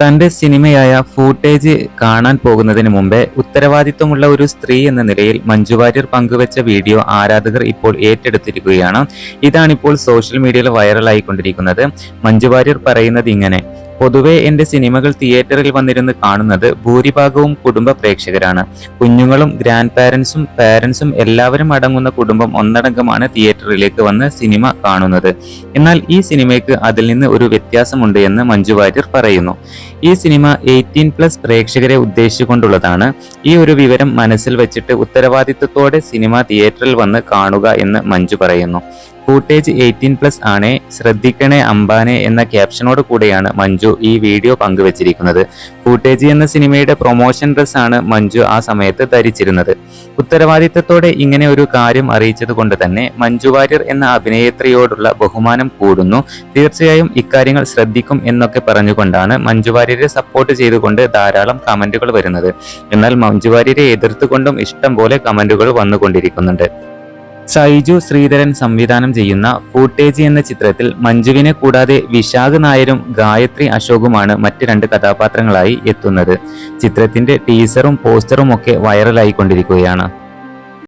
തന്റെ സിനിമയായ ഫൂട്ടേജ് കാണാൻ പോകുന്നതിന് മുമ്പേ ഉത്തരവാദിത്വമുള്ള ഒരു സ്ത്രീ എന്ന നിലയിൽ മഞ്ജു വാര്യർ പങ്കുവച്ച വീഡിയോ ആരാധകർ ഇപ്പോൾ ഏറ്റെടുത്തിരിക്കുകയാണ്. ഇതാണിപ്പോൾ സോഷ്യൽ മീഡിയയിൽ വൈറലായിക്കൊണ്ടിരിക്കുന്നത് മഞ്ജു വാര്യർ പറയുന്നത് ഇങ്ങനെ പൊതുവെ എന്റെ സിനിമകൾ തിയേറ്ററിൽ വന്നിരുന്ന് കാണുന്നത് ഭൂരിഭാഗവും കുടുംബ പ്രേക്ഷകരാണ്. കുഞ്ഞുങ്ങളും ഗ്രാൻഡ് പാരൻസും പാരൻസും എല്ലാവരും അടങ്ങുന്ന കുടുംബം ഒന്നടങ്കമാണ് തിയേറ്ററിലേക്ക് വന്ന് സിനിമ കാണുന്നത്. എന്നാൽ ഈ സിനിമയ്ക്ക് അതിൽ നിന്ന് ഒരു വ്യത്യാസമുണ്ട് എന്ന് മഞ്ജു വാര്യർ പറയുന്നു. ഈ സിനിമ എയ്റ്റീൻ പ്ലസ് പ്രേക്ഷകരെ ഉദ്ദേശിച്ചുകൊണ്ടുള്ളതാണ്. ഈ ഒരു വിവരം മനസ്സിൽ വെച്ചിട്ട് ഉത്തരവാദിത്വത്തോടെ സിനിമ തിയേറ്ററിൽ വന്ന് കാണുക എന്ന് മഞ്ജു പറയുന്നു. ഫൂട്ടേജ് എയ്റ്റീൻ പ്ലസ് ആണേ. ശ്രദ്ധിക്കണേ അംബാനെ എന്ന ക്യാപ്ഷനോട് കൂടെയാണ് മഞ്ജു ഈ വീഡിയോ പങ്കുവച്ചിരിക്കുന്നത്. ഫൂട്ടേജ് എന്ന സിനിമയുടെ പ്രൊമോഷൻ ഡ്രസ് ആണ് മഞ്ജു ആ സമയത്ത് ധരിച്ചിരുന്നത്. ഉത്തരവാദിത്തത്തോടെ ഇങ്ങനെ ഒരു കാര്യം അറിയിച്ചത് കൊണ്ട് തന്നെ മഞ്ജു വാര്യർ എന്ന അഭിനേത്രിയോടുള്ള ബഹുമാനം കൂടുന്നു. തീർച്ചയായും ഇക്കാര്യങ്ങൾ ശ്രദ്ധിക്കും എന്നൊക്കെ പറഞ്ഞുകൊണ്ടാണ് മഞ്ജു വാര്യരെ സപ്പോർട്ട് ചെയ്തുകൊണ്ട് ധാരാളം കമന്റുകൾ വരുന്നത്. എന്നാൽ മഞ്ജു വാര്യരെ എതിർത്തുകൊണ്ടും ഇഷ്ടം പോലെ കമന്റുകൾ വന്നുകൊണ്ടിരിക്കുന്നുണ്ട്. സൈജു ശ്രീധരൻ സംവിധാനം ചെയ്യുന്ന ഫൂട്ടേജ് എന്ന ചിത്രത്തിൽ മഞ്ജുവിനെ കൂടാതെ വിശാഖ് നായരും ഗായത്രി അശോകുമാണ് മറ്റ് രണ്ട് കഥാപാത്രങ്ങളായി എത്തുന്നത്. ചിത്രത്തിന്റെ ടീസറും പോസ്റ്ററും ഒക്കെ വൈറലായിക്കൊണ്ടിരിക്കുകയാണ്